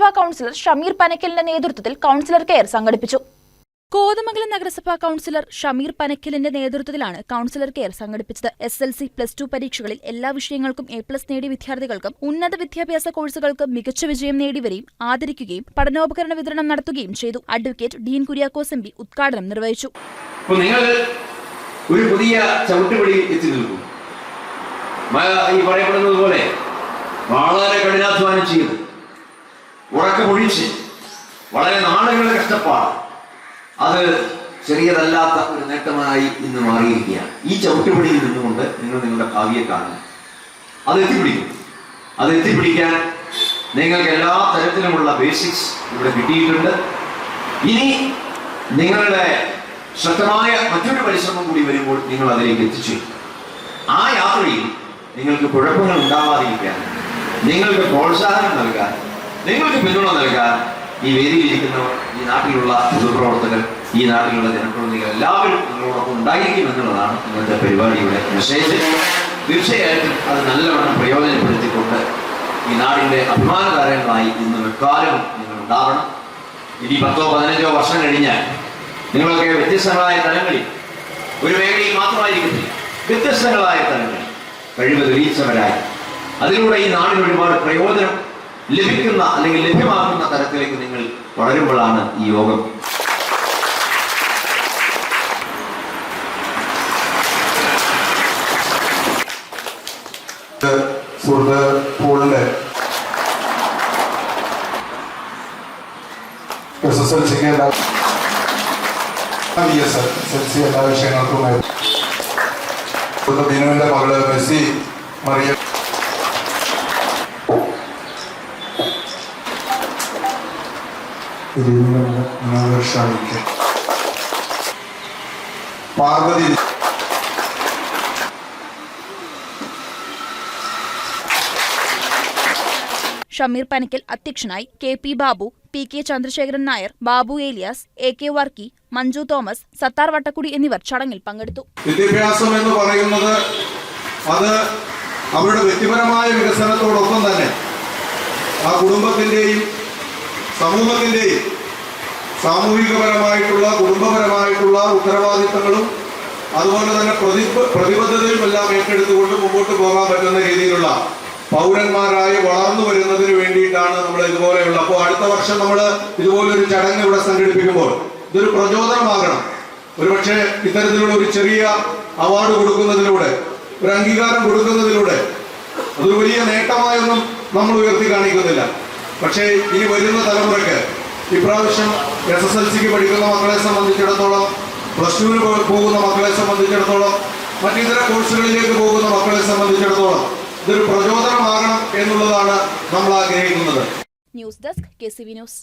നഗരസഭാ കൗൺസിലർ ഷമീർ പനക്കലിന്റെ നേതൃത്വത്തിൽ councillor care സംഘടിപ്പിച്ചു. കോതമംഗലം നഗരസഭാ കൌൺസിലർ ഷമീർ പനക്കലിന്റെ നേതൃത്വത്തിലാണ് കൌൺസിലർ കെയർ സംഘടിപ്പിച്ചത്. S L C plus two പരീക്ഷകളിൽ എല്ലാ വിഷയങ്ങൾക്കും എ പ്ലസ് നേടിയ വിദ്യാർത്ഥികൾക്കും ഉന്നത വിദ്യാഭ്യാസ കോഴ്സുകൾക്ക് മികച്ച വിജയം നേടിവരെയും ആദരിക്കുകയും പഠനോപകരണ വിതരണം നടത്തുകയും ചെയ്തു. Advocate Dean Kuriakose M P ഉദ്ഘാടനം നിർവഹിച്ചു. നിങ്ങൾ ഒരു പുതിയ ചവിട്ടുപടി എത്തി നിൽക്കും. ഈ പറയപ്പെടുന്നത് പോലെ വളരെ കഠിനാധ്വാനം ചെയ്ത് ഉറക്കമൊഴിച്ച് വളരെ നാളുകളുടെ കഷ്ടപ്പാട്. അത് ചെറിയതല്ലാത്ത ഒരു നേട്ടമായി ഇന്ന് മാറിയിരിക്കുകയാണ്. ഈ ചവിട്ടുപടിയിൽ നിന്നുകൊണ്ട് നിങ്ങൾ നിങ്ങളുടെ ഭാവിയെ കാണുക. അത് എത്തിപ്പിടിക്കും. അത് എത്തിപ്പിടിക്കാൻ നിങ്ങൾക്ക് എല്ലാ തരത്തിലുമുള്ള ബേസിക്സ് ഇവിടെ കിട്ടിയിട്ടുണ്ട്. ഇനി നിങ്ങളുടെ ശക്തമായ മറ്റൊരു പരിശ്രമം കൂടി വരുമ്പോൾ നിങ്ങൾ അതിലേക്ക് എത്തിച്ചു. ആ യാത്രയിൽ നിങ്ങൾക്ക് കുഴപ്പങ്ങൾ ഉണ്ടാവാതിരിക്കാൻ നിങ്ങൾക്ക് പ്രോത്സാഹനം നൽകാൻ നിങ്ങൾക്ക് പിന്തുണ നൽകാൻ ഈ വേദിയിലിരിക്കുന്നവർ ഈ നാട്ടിലുള്ള പൊതുപ്രവർത്തകർ ഈ നാട്ടിലുള്ള ജനപ്രതിനിധികൾ എല്ലാവരും നിങ്ങളോടൊപ്പം ഉണ്ടായിരിക്കും എന്നുള്ളതാണ് ഇന്നത്തെ പരിപാടിയുടെ മെസ്സേജ് തീർച്ചയായിട്ടും അത് നല്ലവണ്ണം പ്രയോജനപ്പെടുത്തിക്കൊണ്ട് ഈ നാടിന്റെ അഭിമാനകാരങ്ങളായി ഇന്ന് വെക്കാലവും നിങ്ങൾ ഉണ്ടാവണം ഇനി പത്തോ പതിനഞ്ചോ വർഷം കഴിഞ്ഞാൽ നിങ്ങളൊക്കെ വ്യത്യസ്തങ്ങളായ തലങ്ങളിൽ ഒരു മേഖലയിൽ മാത്രമായിരിക്കത്തില്ല വ്യത്യസ്തങ്ങളായ തലങ്ങളിൽ കഴിവ് തെളിയിച്ചവരായി. അതിലൂടെ ഈ നാടിന് ഒരുപാട് പ്രയോജനം ലഭിക്കുന്ന അല്ലെങ്കിൽ ലഭ്യമാക്കുന്ന തരത്തിലേക്ക് നിങ്ങൾ വളരുമ്പോഴാണ് ഈ യോഗം. സുഹൃത്ത് വിഷയങ്ങൾക്കും ബിനുവിന്റെ മകൾ മെസ്സി മറിയ ഷാമിക്ക് പാർവതി ഷമീർ പനക്കൽ അധ്യക്ഷനായി K P Babu P K Chandrasekharan Nair Babu Elias A K Varkey Manju Thomas Sathar Vattakkudi എന്നിവർ ചടങ്ങിൽ പങ്കെടുത്തു. വിദ്യാഭ്യാസം എന്ന് പറയുന്നത് അത് അവരുടെ വ്യക്തിപരമായ വികസനത്തോടൊപ്പം തന്നെ ആ കുടുംബത്തിന്റെയും സമൂഹത്തിന്റെയും സാമൂഹികപരമായിട്ടുള്ള കുടുംബപരമായിട്ടുള്ള ഉത്തരവാദിത്തങ്ങളും അതുപോലെ തന്നെ പ്രതി പ്രതിബദ്ധതയും എല്ലാം ഏറ്റെടുത്തുകൊണ്ട് മുമ്പോട്ട് പോകാൻ പറ്റുന്ന രീതിയിലുള്ള പൗരന്മാരായി വളർന്നു വരുന്നതിന് വേണ്ടിയിട്ടാണ് നമ്മൾ ഇതുപോലെയുള്ള. അപ്പോൾ അടുത്ത വർഷം നമ്മൾ ഇതുപോലൊരു ചടങ്ങ് ഇവിടെ സംഘടിപ്പിക്കുമ്പോൾ ഇതൊരു പ്രചോദനമാകണം. ഒരുപക്ഷെ ഇത്തരത്തിലുള്ള ഒരു ചെറിയ അവാർഡ് കൊടുക്കുന്നതിലൂടെ ഒരു അംഗീകാരം കൊടുക്കുന്നതിലൂടെ അതൊരു വലിയ നേട്ടമായൊന്നും നമ്മൾ ഉയർത്തി കാണിക്കുന്നില്ല. പക്ഷേ ഇനി വരുന്ന തലമുറയ്ക്ക് ഇപ്രാവശ്യം എസ് എസ് എൽ സിക്ക് പഠിക്കുന്ന മക്കളെ സംബന്ധിച്ചിടത്തോളം പ്ലസ് ടുവിന് പോകുന്ന മക്കളെ സംബന്ധിച്ചിടത്തോളം മറ്റിതര കോഴ്സുകളിലേക്ക് പോകുന്ന മക്കളെ സംബന്ധിച്ചിടത്തോളം ഇതൊരു പ്രചോദനമാകണം എന്നുള്ളതാണ് നമ്മൾ ആഗ്രഹിക്കുന്നത് news desk K C V news.